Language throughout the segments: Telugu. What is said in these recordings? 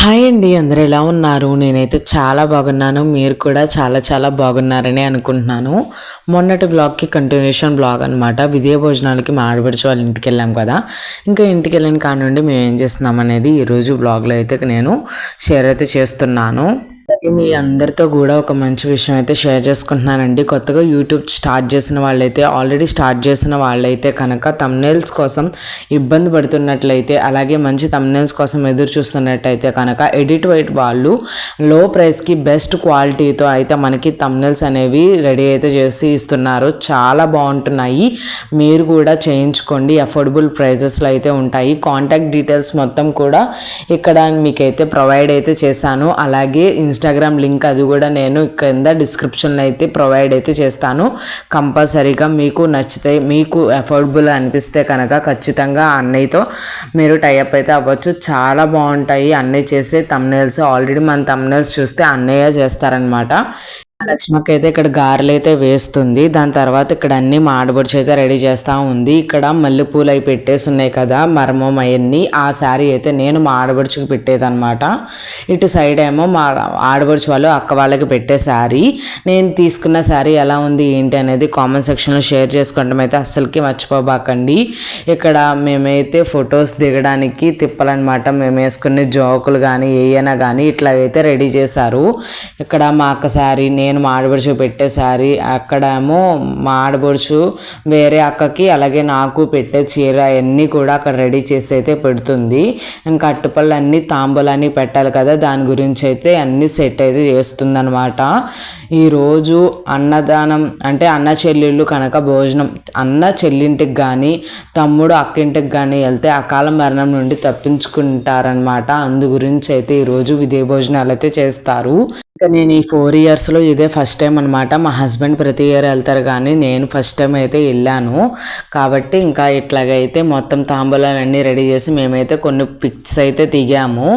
హాయ్ అండి అందరు ఎలా ఉన్నారు? నేనైతే చాలా బాగున్నాను. మీరు కూడా చాలా చాలా బాగున్నారని అనుకుంటున్నాను. మొన్నటి బ్లాగ్కి కంటిన్యూషన్ బ్లాగ్ అనమాట విజయ భోజనాలకి మా ఆడపడిచి వాళ్ళ ఇంటికి వెళ్ళాం కదా. ఇంకా ఇంటికి వెళ్ళిన కాడ నుండి మేము ఏం చేస్తున్నాం అనేది ఈరోజు బ్లాగ్లో అయితే నేను షేర్ అయితే చేస్తున్నాను. మీ అందరితో కూడా ఒక మంచి విషయం అయితే షేర్ చేసుకుంటున్నానండి. కొత్తగా యూట్యూబ్ స్టార్ట్ చేసిన వాళ్ళైతే ఆల్రెడీ స్టార్ట్ చేసిన వాళ్ళైతే కనుక తమ్నేల్స్ కోసం ఇబ్బంది పడుతున్నట్లయితే అలాగే మంచి తమ్నేల్స్ కోసం ఎదురు చూస్తున్నట్టయితే కనుక ఎడిట్ వైట్ వాళ్ళు లో ప్రైస్కి బెస్ట్ క్వాలిటీతో అయితే మనకి తమ్నేల్స్ అనేవి రెడీ అయితే చేసి ఇస్తున్నారు. చాలా బాగుంటున్నాయి. మీరు కూడా చేయించుకోండి. అఫోర్డబుల్ ప్రైజెస్లో అయితే ఉంటాయి. కాంటాక్ట్ డీటెయిల్స్ మొత్తం కూడా ఇక్కడ మీకైతే ప్రొవైడ్ అయితే చేశాను. అలాగే ఇన్స్ ఇన్స్టాగ్రామ్ లింక్ అది కూడా నేను కింద డిస్క్రిప్షన్లో అయితే ప్రొవైడ్ అయితే చేస్తాను. కంపల్సరీగా మీకు నచ్చితే మీకు అఫోర్డబుల్ అనిపిస్తే కనుక ఖచ్చితంగా అన్నయ్యతో మీరు టైఅప్ అయితే అవ్వచ్చు. చాలా బాగుంటాయి. అన్నయ్య చేసే తమ్నేల్స్ ఆల్రెడీ మన తమ్నేల్స్ చూస్తే అన్నయ్య చేస్తారనమాట లక్ష్మకి అయితే ఇక్కడ గారెలు అయితే వేస్తుంది. దాని తర్వాత ఇక్కడ అన్ని మాడబొడిచి అయితే రెడీ చేస్తూ ఉంది. ఇక్కడ మల్లెపూలు అవి పెట్టేసి ఉన్నాయి కదా మర్మం అవన్నీ ఆ శారీ అయితే నేను మా ఆడబడుచుకి పెట్టేదన్నమాట. ఇటు సైడ్ ఏమో మా ఆడబడుచు వాళ్ళు అక్క వాళ్ళకి పెట్టే శారీ. నేను తీసుకున్న శారీ ఎలా ఉంది ఏంటి అనేది కామెంట్ సెక్షన్లో షేర్ చేసుకోవడం అయితే అస్సలకి మర్చిపోబాకండి. ఇక్కడ మేమైతే ఫొటోస్ దిగడానికి తిప్పాలన్నమాట. మేము వేసుకునే జోకులు కానీ ఏయైనా కానీ ఇట్లా అయితే రెడీ చేశారు. ఇక్కడ మా అక్క శారీ నేను మా ఆడబడుచు పెట్టే శారీ అక్కడేమో మా ఆడబడుచు వేరే అక్కకి అలాగే నాకు పెట్టే చీర అన్నీ కూడా అక్కడ రెడీ చేసి అయితే పెడుతుంది. ఇంకా అట్టుపళ్ళు అన్నీ తాంబూలన్నీ పెట్టాలి కదా దాని గురించి అయితే అన్నీ సెట్ అయితే చేస్తుందన్నమాట. ఈరోజు అన్నదానం అంటే అన్న చెల్లెళ్ళు కనుక భోజనం అన్న చెల్లింటికి కానీ తమ్ముడు అక్కింటికి కానీ వెళ్తే అకాల మరణం నుండి తప్పించుకుంటారనమాట అందు గురించి అయితే ఈరోజు విదే భోజనాలు అయితే చేస్తారు. ఇంకా నేను ఈ ఫోర్ ఇయర్స్లో ఇదే ఫస్ట్ టైం అనమాట మా హస్బెండ్ ప్రతి ఇయర్ వెళ్తారు కానీ నేను ఫస్ట్ టైం అయితే వెళ్ళాను. కాబట్టి ఇంకా ఇట్లాగైతే మొత్తం తాంబూలాలన్నీ రెడీ చేసి మేమైతే కొన్ని పిక్స్ అయితే దిగాము.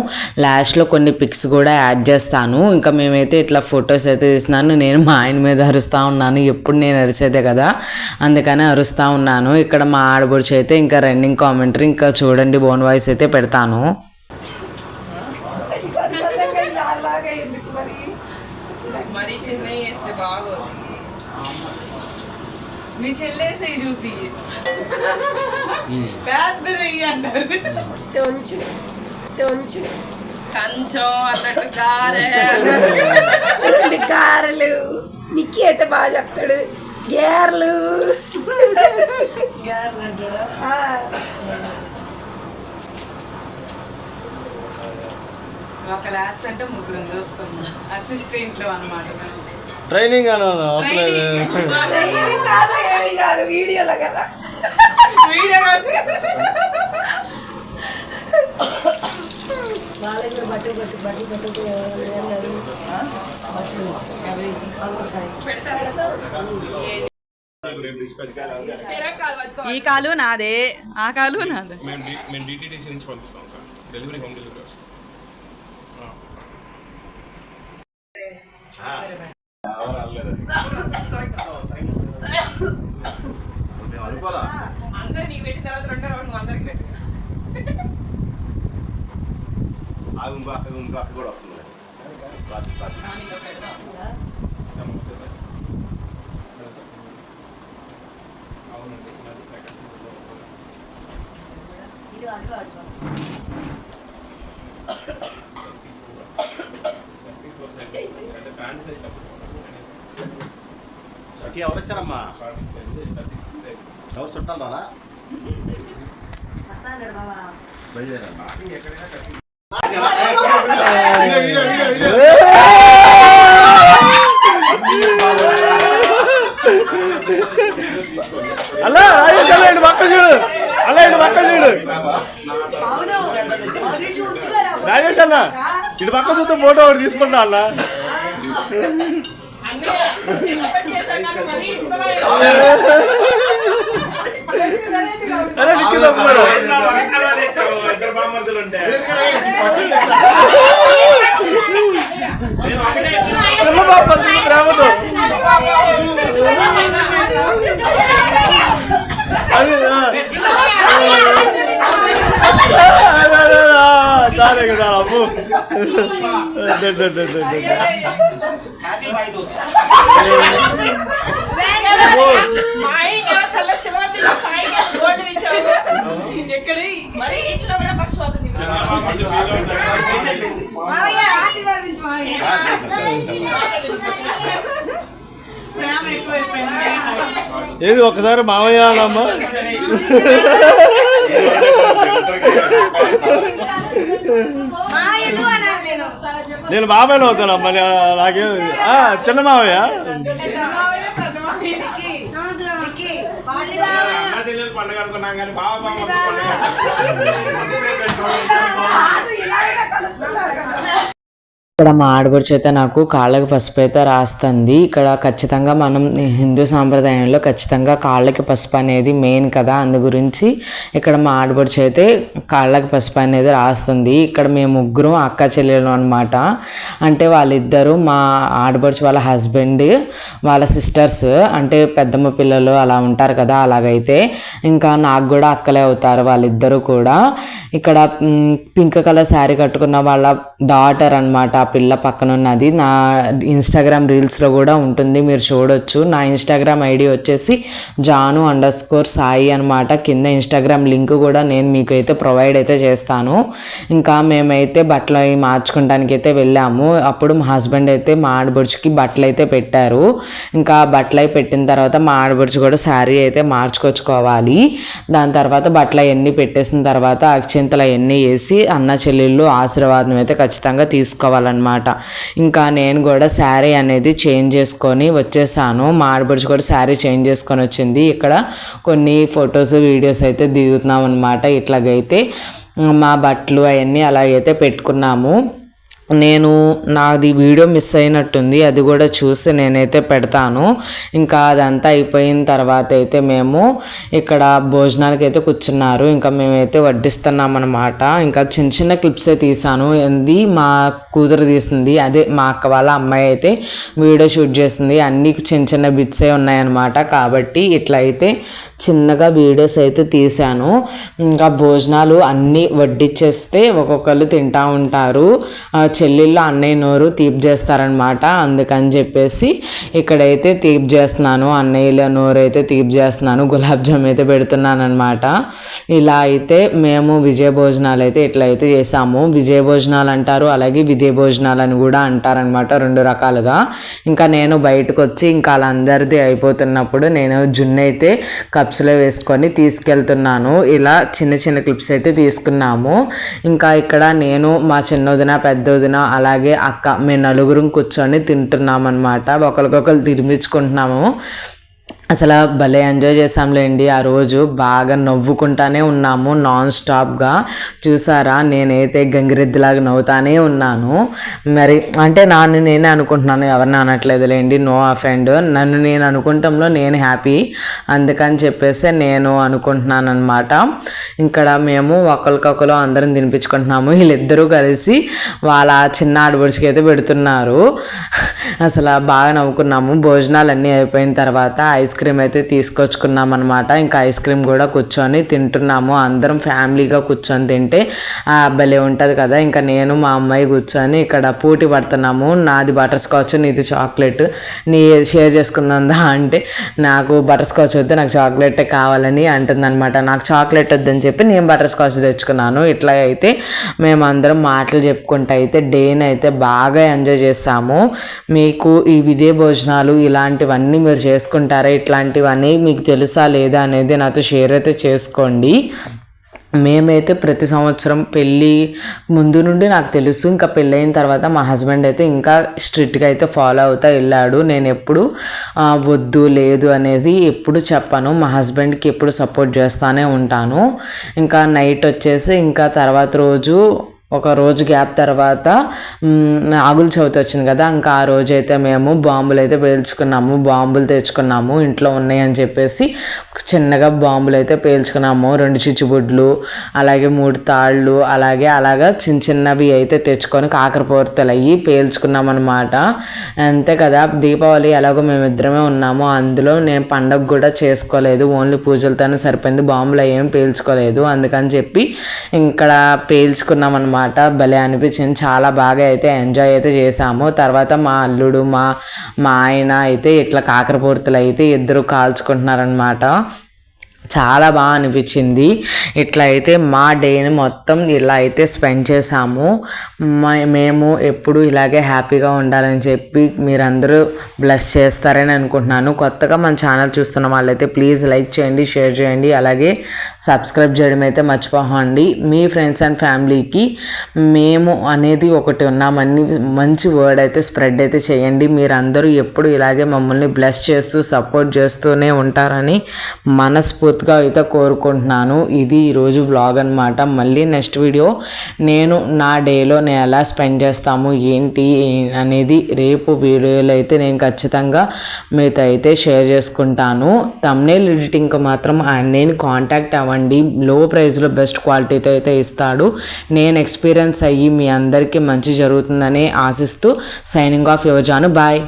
లాస్ట్లో కొన్ని పిక్స్ కూడా యాడ్ చేస్తాను. ఇంకా మేమైతే ఇట్లా ఫొటోస్ అయితే తీస్తున్నాను నేను మా ఆయన మీద అరుస్తూ ఉన్నాను. ఎప్పుడు నేను అరిచేదే కదా. అందుకని అరుస్తూ ఉన్నాను. ఇక్కడ మా ఆడబడుచు అయితే ఇంకా రన్నింగ్ కామెంటరీ ఇంకా చూడండి బోన్ వాయిస్ అయితే పెడతాను. మీ చెల్లేసే చూపి పెద్ద చెయ్యి అంటారు. కంచం అన్నట్టు గారె. రెండు గారెలు. నిక్కి అయితే బాగా చెప్తాడు. గేర్లు. ఆ, ఒక లాస్ట్ అంటే ముగ్గురు చూస్తున్నాం. అసిస్టెంట్లో అనమాట ట్రైనింగ్ అని? అవసరం లేదు ఏమీ కాదు. ఏమీ కాదు వీడియోలో కదా వీడియో ఈ కాలు నాదే ఆ కాలు నాదే. మేము డి- మేము డిటిడిసి నుంచి పంపిస్తాం సార్. డెలివరీ హోమ్ డెలివరీ వస్తుంది అందరూ నీకు పెట్టిన తర్వాత రెండో రౌండ్ నువ్వు అందరికి పెట్టు ఆగు ఇంకో అక్క ఇంకో అక్క కూడా వస్తుంది నమస్తే సార్ అవునండి అంటే ప్యాంట్ సైజ్ అక్క ఎవరు వచ్చారమ్మా? ఎవరు చుట్టాలు రాలా? బయలుదేరమ్మా ఎక్కడైనా కట్టి అలా రాజేష్ పక్క చూడు. అలా ఇటు పక్క చూడు. రాజేష్ అన్న ఇటు పక్క చూస్తే ఫోటో ఒకటి తీసుకుంటా అన్న. అరే నిక్కి తప్పుకోరు ఇద్దరు బామ్మర్దులు ఉంటే. చిన్న బాబు పడుతుంది ప్రేమతో చాలే కదా అమ్ము. హ్యాపీ ఏది ఒకసారి మామయ్య మావయ్య అనాలి నేను. నేను బాబాయ్ అవుతానమ్మా నాకే ఆ, చిన్న మామయ్య మావయ్య. పండుగ అనుకున్నాం కానీ బావ బావ పండుగ కాదు ఇలాగే కలుస్తున్నారు కదా ఇక్కడ మా ఆడపడుచు అయితే నాకు కాళ్ళకి పసుపు అయితే రాస్తుంది. ఇక్కడ ఖచ్చితంగా మనం హిందూ సాంప్రదాయంలో ఖచ్చితంగా కాళ్ళకి పసుపు అనేది మెయిన్ కదా. అందు గురించి ఇక్కడ మా ఆడపడుచు అయితే కాళ్ళకి పసుపు అనేది రాస్తుంది. ఇక్కడ మేము ముగ్గురం అక్క చెల్లెలు అనమాట అంటే వాళ్ళిద్దరూ మా ఆడబడిచి వాళ్ళ హస్బెండ్ వాళ్ళ సిస్టర్స్ అంటే పెద్దమ్మ పిల్లలు అలా ఉంటారు కదా అలాగైతే. ఇంకా నాకు కూడా అక్కలే అవుతారు వాళ్ళిద్దరూ కూడా. ఇక్కడ పింక్ కలర్ శారీ కట్టుకున్న వాళ్ళ డాటర్ అన్నమాట. పిల్ల పక్కన ఉన్నది. నా ఇన్స్టాగ్రామ్ రీల్స్లో కూడా ఉంటుంది. మీరు చూడొచ్చు. నా ఇన్స్టాగ్రామ్ ఐడి వచ్చేసి జాను అండర్ స్కోర్ సాయి అనమాట కింద ఇన్స్టాగ్రామ్ లింక్ కూడా నేను మీకు అయితే ప్రొవైడ్ అయితే చేస్తాను. ఇంకా మేమైతే బట్టలు అవి మార్చుకోవడానికి అయితే వెళ్ళాము. అప్పుడు మా హస్బెండ్ అయితే మా ఆడబడుచుకి బట్టలు అయితే పెట్టారు. ఇంకా బట్టలు అవి పెట్టిన తర్వాత మా ఆడబడుచు కూడా శారీ అయితే మార్చుకొచ్చుకోవాలి. దాని తర్వాత బట్టలు అవన్నీ పెట్టేసిన తర్వాత అక్షింతలు అవన్నీ వేసి అన్న చెల్లెళ్ళు ఆశీర్వాదం అయితే ఖచ్చితంగా తీసుకోవాలన్నమాట. ఇంకా నేను కూడా శారీ అనేది చేంజ్ చేసుకొని వచ్చేసాను. మా ఆడపడుచు కూడా శారీ చేంజ్ చేసుకొని వచ్చింది. ఇక్కడ కొన్ని ఫొటోస్ వీడియోస్ అయితే దిగుతున్నాం అనమాట ఇట్లాగైతే మా బట్టలు అవన్నీ అలాగైతే పెట్టుకున్నాము. నేను నాది వీడియో మిస్ అయినట్టుంది అది కూడా చూసి నేనైతే పెడతాను. ఇంకా అదంతా అయిపోయిన తర్వాత అయితే మేము ఇక్కడ భోజనానికి అయితే కూర్చున్నారు. ఇంకా మేమైతే వడ్డిస్తున్నాం అనమాట ఇంకా చిన్న చిన్న క్లిప్సే తీసాను. ఇది మా కూతురు తీసింది. అదే మా అక్క వాళ్ళ అమ్మాయి అయితే వీడియో షూట్ చేసింది. అన్ని చిన్న చిన్న బిట్సే ఉన్నాయన్నమాట. కాబట్టి ఇట్లా అయితే చిన్నగా వీడియోస్ అయితే తీశాను. ఇంకా భోజనాలు అన్నీ వడ్డిచ్చేస్తే ఒక్కొక్కరు తింటా ఉంటారు. ఆ, చెల్లెళ్ళు అన్నయ్య నోరు తీపి చేస్తారనమాట అందుకని చెప్పేసి ఇక్కడైతే తీపి చేస్తున్నాను. అన్నయ్యల నోరు అయితే తీపి చేస్తున్నాను. గులాబ్ జామ్ అయితే పెడుతున్నాను అనమాట ఇలా అయితే మేము విజయ భోజనాలు అయితే ఇట్లా అయితే చేసాము విజయ భోజనాలు అంటారు. అలాగే విజయ భోజనాలు అని కూడా అంటారనమాట రెండు రకాలుగా. ఇంకా నేను బయటకు వచ్చి ఇంకా వాళ్ళందరిది అయిపోతున్నప్పుడు నేను జున్ను అయితే కప్స్లో వేసుకొని తీసుకెళ్తున్నాను. ఇలా చిన్న చిన్న క్లిప్స్ అయితే తీసుకున్నాము. ఇంకా ఇక్కడ నేను మా చిన్నదిన పెద్దదిన అలాగే అక్క మేము నలుగురం కూర్చొని తింటున్నాం అనమాట ఒకరికొకరు తినిపించుకుంటున్నాము. అసలు భలే ఎంజాయ్ చేసాంలేండి ఆ రోజు బాగా నవ్వుకుంటానే ఉన్నాము నాన్ స్టాప్గా చూసారా? నేనైతే గంగిరెద్దులాగా నవ్వుతానే ఉన్నాను. మరి అంటే నాన్ను నేనే అనుకుంటున్నాను ఎవరిని అనట్లేదులేండి. No offend. నన్ను నేను అనుకుంటంలో నేను హ్యాపీ. అందుకని చెప్పేసి నేను అనుకుంటున్నాను అనమాట ఇక్కడ మేము ఒకరికొకరు అందరం తినిపించుకుంటున్నాము. వీళ్ళిద్దరూ కలిసి వాళ్ళ చిన్న ఆడబడుచుకి అయితే పెడుతున్నారు. అసలు బాగా నవ్వుకున్నాము. భోజనాలు అన్నీ అయిపోయిన తర్వాత ఐస్ క్రీమ్ అయితే తీసుకొచ్చుకున్నాం అనమాట ఇంకా ఐస్ క్రీమ్ కూడా కూర్చొని తింటున్నాము. అందరం ఫ్యామిలీగా కూర్చొని తింటే ఆ, భలే ఉంటుంది కదా. ఇంకా నేను మా అమ్మాయి కూర్చొని ఇక్కడ పోటీ పడుతున్నాము. నాది బటర్ స్కాచ్ నీది చాక్లెట్. నీ షేర్ చేసుకుందా అంటే నాకు బటర్ స్కాచ్ వద్దు నాకు చాక్లెట్ కావాలని అంటుందన్నమాట. నాకు చాక్లెట్ వద్దని చెప్పి నేను బటర్ స్కాచ్ తెచ్చుకున్నాను. ఇట్లా అయితే మేమందరం మాటలు చెప్పుకుంటూ అయితే డేని అయితే బాగా ఎంజాయ్ చేస్తాము. మీకు ఈ విదే భోజనాలు ఇలాంటివన్నీ మీరు చేసుకుంటారా? ఇట్లాంటివన్నీ మీకు తెలుసా లేదా అనేది నాతో షేర్ అయితే చేసుకోండి. మేమైతే ప్రతి సంవత్సరం పెళ్ళి ముందు నుండి నాకు తెలుసు. ఇంకా పెళ్ళైన తర్వాత మా హస్బెండ్ అయితే ఇంకా స్ట్రిక్ట్గా అయితే ఫాలో అవుతా వెళ్ళాడు. నేను ఎప్పుడు వద్దు లేదు అనేది ఎప్పుడు చెప్పను. మా హస్బెండ్కి ఎప్పుడు సపోర్ట్ చేస్తూనే ఉంటాను. ఇంకా నైట్ వచ్చేసి ఇంకా తర్వాత రోజు ఒక రోజు గ్యాప్ తర్వాత మ్, చవితి వచ్చింది కదా ఇంకా ఆ రోజు అయితే మేము బాంబులు అయితే పేల్చుకున్నాము బాంబులు తెచ్చుకున్నాము ఇంట్లో ఉన్నాయి అని చెప్పేసి చిన్నగా బాంబులు అయితే పేల్చుకున్నాము రెండు చిచ్చుబుడ్లు అలాగే మూడు తాళ్ళు అలాగే అలాగా చిన్న చిన్నవి అయితే తెచ్చుకొని కాకరపూర్తలు అయ్యి పేల్చుకున్నాం అనమాట అంతే కదా దీపావళి ఎలాగో మేమిద్దరమే ఉన్నాము అందులో నేను పండగ కూడా చేసుకోలేదు ఓన్లీ పూజలతోనే సరిపోయింది బాంబులు అయ్యేమి పేల్చుకోలేదు అందుకని చెప్పి ఇక్కడ పేల్చుకున్నాం అనమాట అనమాట భలే అనిపించింది. చాలా బాగా అయితే ఎంజాయ్ అయితే చేసాము తర్వాత మా అల్లుడు మా మా ఆయన అయితే ఇట్లా కాకరపూర్తులు అయితే ఇద్దరు కాల్చుకుంటున్నారనమాట చాలా బాగా అనిపించింది. ఇట్లా అయితే మా డేని మొత్తం ఇలా అయితే స్పెండ్ చేసాము మ- మేము ఎప్పుడు ఇలాగే హ్యాపీగా ఉండాలని చెప్పి మీరందరూ బ్లెస్ చేస్తారని అనుకుంటున్నాను. కొత్తగా మన ఛానల్ చూస్తున్న వాళ్ళైతే ప్లీజ్ లైక్ చేయండి షేర్ చేయండి. అలాగే సబ్స్క్రైబ్ చేయడం అయితే మర్చిపోకండి. మీ ఫ్రెండ్స్ అండ్ ఫ్యామిలీకి మేము అనేది ఒకటి ఉన్నామని మంచి వర్డ్ అయితే స్ప్రెడ్ అయితే చేయండి. మీరందరూ ఎప్పుడు ఇలాగే మమ్మల్ని బ్లెస్ చేస్తూ సపోర్ట్ చేస్తూనే ఉంటారని మనస్ఫూర్తి మనస్ఫూర్తిగా అయితే కోరుకుంటున్నాను. ఇది ఈరోజు వ్లాగ్ అనమాట మళ్ళీ నెక్స్ట్ వీడియో నేను నా డేలో నేను ఎలా స్పెండ్ చేస్తాము ఏంటి అనేది రేపు వీడియోలో అయితే నేను ఖచ్చితంగా మీతో అయితే షేర్ చేసుకుంటాను. తమ్నేల్ ఎడిటింగ్కి మాత్రం నేను కాంటాక్ట్ అవ్వండి. లో ప్రైస్లో బెస్ట్ క్వాలిటీతో అయితే ఇస్తాడు. నేను ఎక్స్పీరియన్స్ అయ్యి మీ అందరికీ మంచి జరుగుతుందని ఆశిస్తూ సైనింగ్ ఆఫ్ యువజాను బాయ్